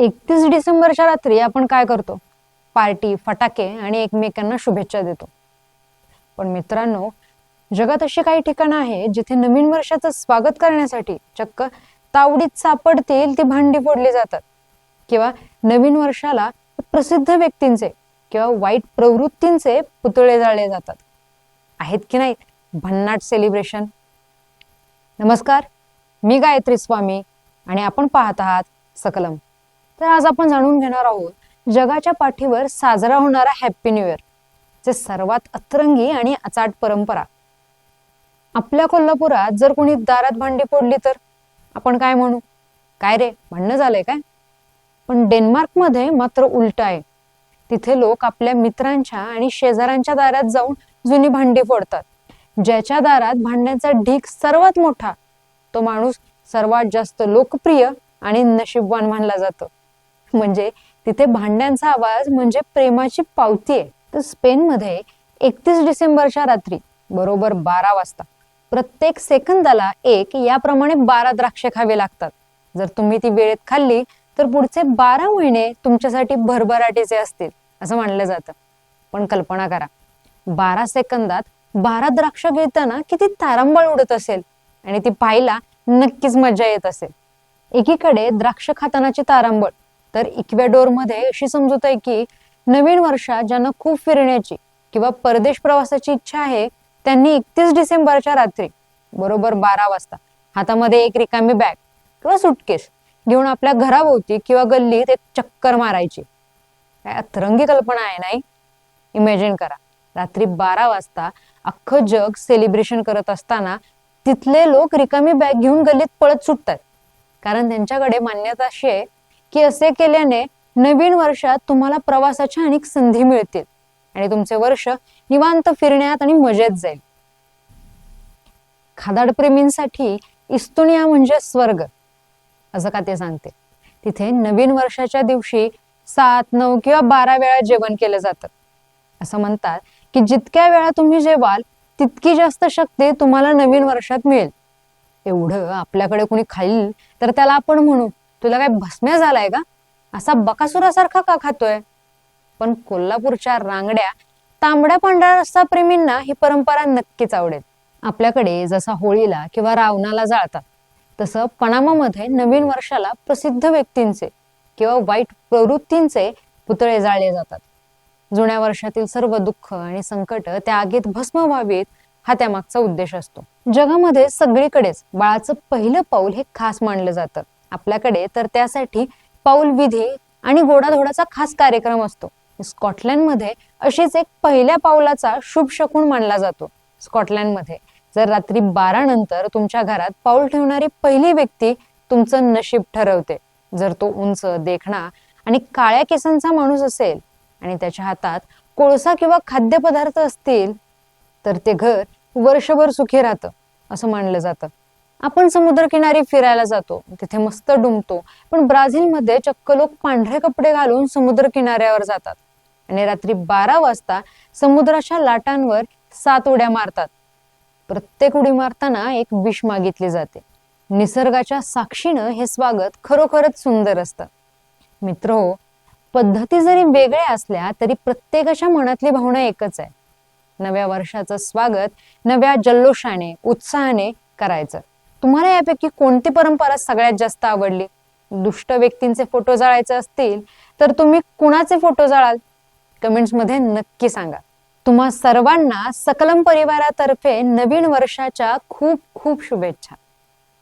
एकतीस डिसेंबरच्या रात्री आपण काय करतो? पार्टी फटाके आणि एकमेकांना शुभेच्छा देतो. पण मित्रांनो जगात अशी काही ठिकाणं आहेत जिथे नवीन वर्षाचं स्वागत करण्यासाठी चक्क तावडीत सापडतील ती भांडी फोडली जातात. किंवा नवीन वर्षाला प्रसिद्ध व्यक्तींचे किंवा वाईट प्रवृत्तींचे पुतळे जाळले जातात. आहेत की नाही? भन्नाट सेलिब्रेशन नमस्कार मी गायत्री स्वामी आणि आपण पाहत आहात सकलम. तर आज आपण जाणून घेणार आहोत जगाच्या पाठीवर साजरा होणारा हॅप्पी न्यू इयर जे सर्वात अतरंगी आणि अचाट परंपरा. आपल्या कोल्हापुरात जर कोणी दारात भांडी फोडली तर आपण काय म्हणू? काय रे भांडणं झालंय काय? पण डेन्मार्कमध्ये मात्र उलट आहे. तिथे लोक आपल्या मित्रांच्या आणि शेजाऱ्यांच्या दारात जाऊन जुनी भांडी फोडतात. ज्याच्या दारात भांड्यांचा ढीक सर्वात मोठा तो माणूस सर्वात जास्त लोकप्रिय आणि नशीबवान मानला जातो. म्हणजे तिथे भांड्यांचा आवाज म्हणजे प्रेमाची पावती आहे. तर स्पेनमध्ये एकतीस डिसेंबरच्या रात्री बरोबर बारा वाजता प्रत्येक सेकंदाला एक याप्रमाणे बारा द्राक्षे खावे लागतात. जर तुम्ही ती वेळेत खाल्ली तर पुढचे बारा महिने तुमच्यासाठी भरभराटीचे असतील असं मानलं जातं. पण कल्पना करा बारा सेकंदात बारा द्राक्ष घेताना किती तारांबळ उडत असेल आणि ती पाहायला नक्कीच मजा येत असेल. एकीकडे द्राक्ष खातानाची तारांबळ तर इक्वेडोरमध्ये अशी समजूत आहे की नवीन वर्षात ज्यांना खूप फिरण्याची किंवा परदेश प्रवासाची इच्छा आहे त्यांनी एकतीस डिसेंबरच्या रात्री बरोबर बारा वाजता हातामध्ये एक रिकामी बॅग किंवा सुटकेस घेऊन आपल्या घराभोवती किंवा गल्लीत एक चक्कर मारायची. काय अतरंगी कल्पना आहे नाही? इमॅजिन करा रात्री बारा वाजता अख्खं जग सेलिब्रेशन करत असताना तिथले लोक रिकामी बॅग घेऊन गल्लीत पळत सुटतात. कारण त्यांच्याकडे मान्यता अशी आहे की असे केल्याने नवीन वर्षात तुम्हाला प्रवासाच्या अनेक संधी मिळतील. आणि तुमचे वर्ष निवांत फिरण्यात आणि मजेत जाईल. खादाडप्रेमींसाठी इस्तुनिया म्हणजे स्वर्ग. असं का ते सांगते? तिथे नवीन वर्षाच्या दिवशी सात नऊ किंवा बारा वेळा जेवण केलं जातं. असं म्हणतात की जितक्या वेळा तुम्ही जेवाल तितकी जास्त शक्ती तुम्हाला नवीन वर्षात मिळेल. एवढं आपल्याकडे कोणी खाईल तर त्याला आपण म्हणू. तुला काय भस्म्या झालाय का? असा बकासुरासारखा का खातोय? पण कोल्हापूरच्या रांगड्या तांबड्या पांढऱ्या रस्ता प्रेमींना ही परंपरा नक्कीच आवडेल. आपल्याकडे जसा होळीला किंवा रावणाला जाळतात तसं पनामामध्ये नवीन वर्षाला प्रसिद्ध व्यक्तींचे किंवा वाईट प्रवृत्तींचे पुतळे जाळले जातात. जुन्या वर्षातील सर्व दुःख आणि संकट त्या आगीत भस्म व्हावीत हा त्यामागचा उद्देश असतो. जगामध्ये सगळीकडेच बाळाचं पहिलं पाऊल हे खास मानलं जातं. आपल्याकडे तर त्यासाठी पाऊल विधी आणि गोडाधोडाचा खास कार्यक्रम असतो. स्कॉटलंडमध्ये अशीच एक पहिल्या पाऊलाचा शुभ शकून मानला जातो. स्कॉटलंडमध्ये जर रात्री बारा नंतर तुमच्या घरात पाऊल ठेवणारी पहिली व्यक्ती तुमचं नशीब ठरवते. जर तो उंच देखणा आणि काळ्या केसांचा माणूस असेल आणि त्याच्या हातात कोळसा किंवा खाद्यपदार्थ असतील तर ते घर वर्षभर सुखी राहतं असं मानलं जातं. आपण समुद्रकिनारी फिरायला जातो तिथे मस्त डुंबतो. पण ब्राझीलमध्ये चक्क लोक पांढरे कपडे घालून समुद्र किनाऱ्यावर जातात. आणि रात्री बारा वाजता समुद्राच्या लाटांवर सात उड्या मारतात. प्रत्येक उडी मारताना एक विष मागितली जाते. निसर्गाच्या साक्षीनं हे स्वागत खरोखरच सुंदर असतं. मित्र हो पद्धती जरी वेगळ्या असल्या तरी प्रत्येकाच्या मनातली भावना एकच आहे. नव्या वर्षाचं स्वागत नव्या जल्लोषाने उत्साहाने करायचं. तुम्हाला यापैकी कोणती परंपरा सगळ्यात जास्त आवडली? दुष्ट व्यक्तींचे फोटो जाळायचे असतील तर तुम्ही कुणाचे फोटो जाळाल? कमेंट्समध्ये नक्की सांगा. तुम्हा सर्वांना सकलम परिवारातर्फे नवीन वर्षाच्या खूप खूप शुभेच्छा.